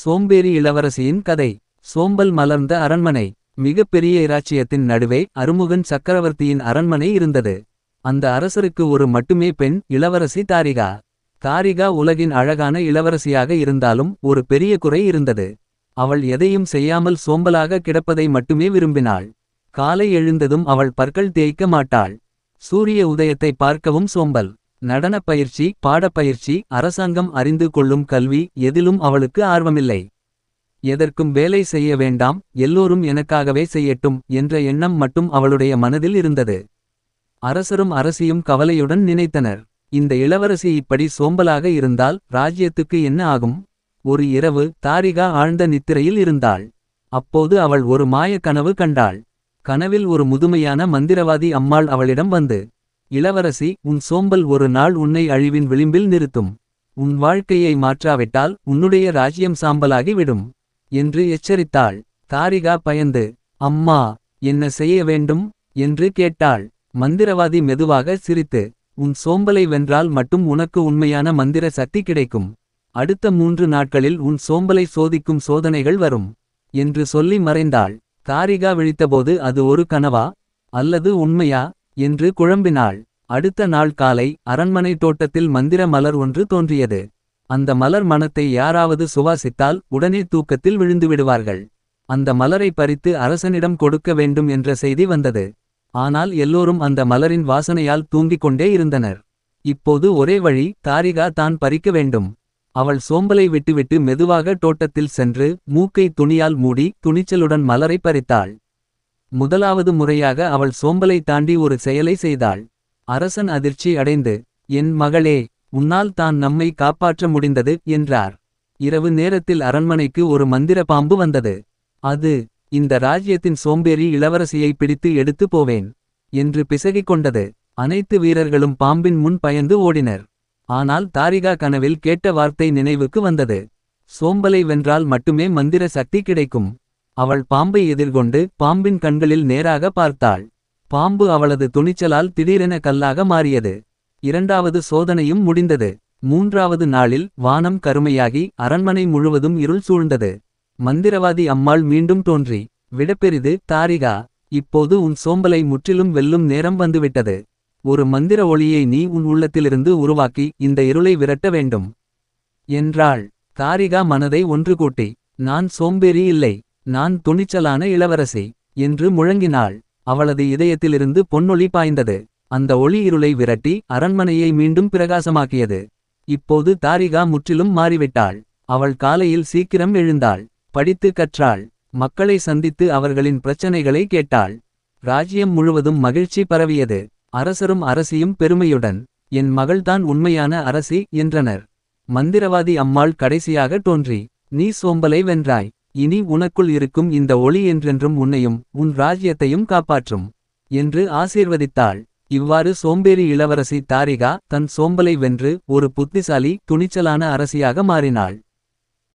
சோம்பேறி இளவரசியின் கதை. சோம்பல் மலர்ந்த அரண்மனை. மிகப்பெரிய இராச்சியத்தின் நடுவே அருமுகன் சக்கரவர்த்தியின் அரண்மனை இருந்தது. அந்த அரசருக்கு ஒரு மட்டுமே பெண் இளவரசி தாரிகா. தாரிகா உலகின் அழகான இளவரசியாக இருந்தாலும் ஒரு பெரிய குறை இருந்தது. அவள் எதையும் செய்யாமல் சோம்பலாக கிடப்பதை மட்டுமே விரும்பினாள். காலை எழுந்ததும் அவள் பற்கள் தேய்க்க மாட்டாள். சூரிய உதயத்தை பார்க்கவும் சோம்பல். நடனப் பயிற்சி பாடப்பயிற்சி அரசாங்கம் அறிந்து கொள்ளும் கல்வி எதிலும் அவளுக்கு ஆர்வமில்லை. எதற்கும் வேலை செய்ய வேண்டாம் எல்லோரும் எனக்காகவே செய்யட்டும் என்ற எண்ணம் மட்டும் அவளுடைய மனதில் இருந்தது. அரசரும் அரசியும் கவலையுடன் நினைத்தனர். இந்த இளவரசி இப்படி சோம்பலாக இருந்தால் ராஜ்யத்துக்கு என்ன ஆகும்? ஒரு இரவு தாரிகா ஆழ்ந்த நித்திரையில் இருந்தாள். அப்போது அவள் ஒரு மாய கனவு கண்டாள். கனவில் ஒரு முதுமையான மந்திரவாதி அம்மாள் அவளிடம் வந்து இளவரசி உன் சோம்பல் ஒரு நாள் உன்னை அழிவின் விளிம்பில் நிறுத்தும். உன் வாழ்க்கையை மாற்றாவிட்டால் உன்னுடைய ராஜ்யம் சாம்பலாகி விடும் என்று எச்சரித்தாள். தாரிகா பயந்து அம்மா என்ன செய்ய வேண்டும்? என்று கேட்டாள். மந்திரவாதி மெதுவாக சிரித்து உன் சோம்பலை வென்றால் மட்டும் உனக்கு உண்மையான மந்திர சக்தி கிடைக்கும். அடுத்த மூன்று நாட்களில் உன் சோம்பலை சோதிக்கும் சோதனைகள் வரும் என்று சொல்லி மறைந்தாள். தாரிகா விழித்தபோது அது ஒரு கனவா? அல்லது உண்மையா? என்று குழம்பினாள். அடுத்த நாள் காலை அரண்மனை தோட்டத்தில் மந்திர மலர் ஒன்று தோன்றியது. அந்த மலர் மனத்தை யாராவது சுவாசித்தால் உடனே தூக்கத்தில் விழுந்து விடுவார்கள் அந்த மலரை பறித்து அரசனிடம் கொடுக்க வேண்டும் என்ற செய்தி வந்தது. ஆனால் எல்லோரும் அந்த மலரின் வாசனையால் தூங்கிக் கொண்டே இருந்தனர். இப்போது ஒரே வழி தாரிகா தான் பறிக்க வேண்டும். அவள் சோம்பலை விட்டுவிட்டு மெதுவாக தோட்டத்தில் சென்று மூக்கை துணியால் மூடி துணிச்சலுடன் மலரை பறித்தாள். முதலாவது முறையாக அவள் சோம்பலை தாண்டி ஒரு செயலை செய்தாள். அரசன் அதிர்ச்சி அடைந்து என் மகளே உன்னால் தான் நம்மை காப்பாற்ற முடிந்தது என்றார். இரவு நேரத்தில் அரண்மனைக்கு ஒரு மந்திர பாம்பு வந்தது. அது இந்த ராஜ்யத்தின் சோம்பேறி இளவரசியை பிடித்து எடுத்து போவேன் என்று பிசகிக் கொண்டது. அனைத்து வீரர்களும் பாம்பின் முன் பயந்து ஓடினர். ஆனால் தாரிகா கனவில் கேட்ட வார்த்தை நினைவுக்கு வந்தது. சோம்பலை வென்றால் மட்டுமே மந்திர சக்தி கிடைக்கும். அவள் பாம்பை எதிர்கொண்டு பாம்பின் கண்களில் நேராக பார்த்தாள். பாம்பு அவளது துணிச்சலால் திடீரென கல்லாக மாறியது. இரண்டாவது சோதனையும் முடிந்தது. மூன்றாவது நாளில் வானம் கருமையாகி அரண்மனை முழுவதும் இருள் சூழ்ந்தது. மந்திரவாதி அம்மாள் மீண்டும் தோன்றி விடப்பெரிது தாரிகா! இப்போது உன் சோம்பலை முற்றிலும் வெல்லும் நேரம் வந்துவிட்டது. ஒரு மந்திர ஒளியை நீ உன் உள்ளத்திலிருந்து உருவாக்கி இந்த இருளை விரட்ட வேண்டும் என்றாள். தாரிகா மனதை ஒன்று கூட்டி நான் சோம்பேறி இல்லை. நான் துணிச்சலான இளவரசி என்று முழங்கினாள். அவளது இதயத்திலிருந்து பொன்னொளி பாய்ந்தது. அந்த ஒளி இருளை விரட்டி அரண்மனையை மீண்டும் பிரகாசமாக்கியது. இப்போது தாரிகா முற்றிலும் மாறிவிட்டாள். அவள் காலையில் சீக்கிரம் எழுந்தாள். படித்து கற்றாள். மக்களை சந்தித்து அவர்களின் பிரச்சனைகளை கேட்டாள். ராஜ்யம் முழுவதும் மகிழ்ச்சி பரவியது. அரசரும் அரசியும் பெருமையுடன் என் மகள்தான் உண்மையான அரசி என்றனர். மந்திரவாதி அம்மாள் கடைசியாக தோன்றி நீ சோம்பலை வென்றாய். இனி உனக்குள் இருக்கும் இந்த ஒளி என்றென்றும் உன்னையும் உன் ராஜ்யத்தையும் காப்பாற்றும் என்று ஆசீர்வதித்தாள். இவ்வாறு சோம்பேறி இளவரசி தாரிகா தன் சோம்பலை வென்று ஒரு புத்திசாலி துணிச்சலான அரசியாக மாறினாள்.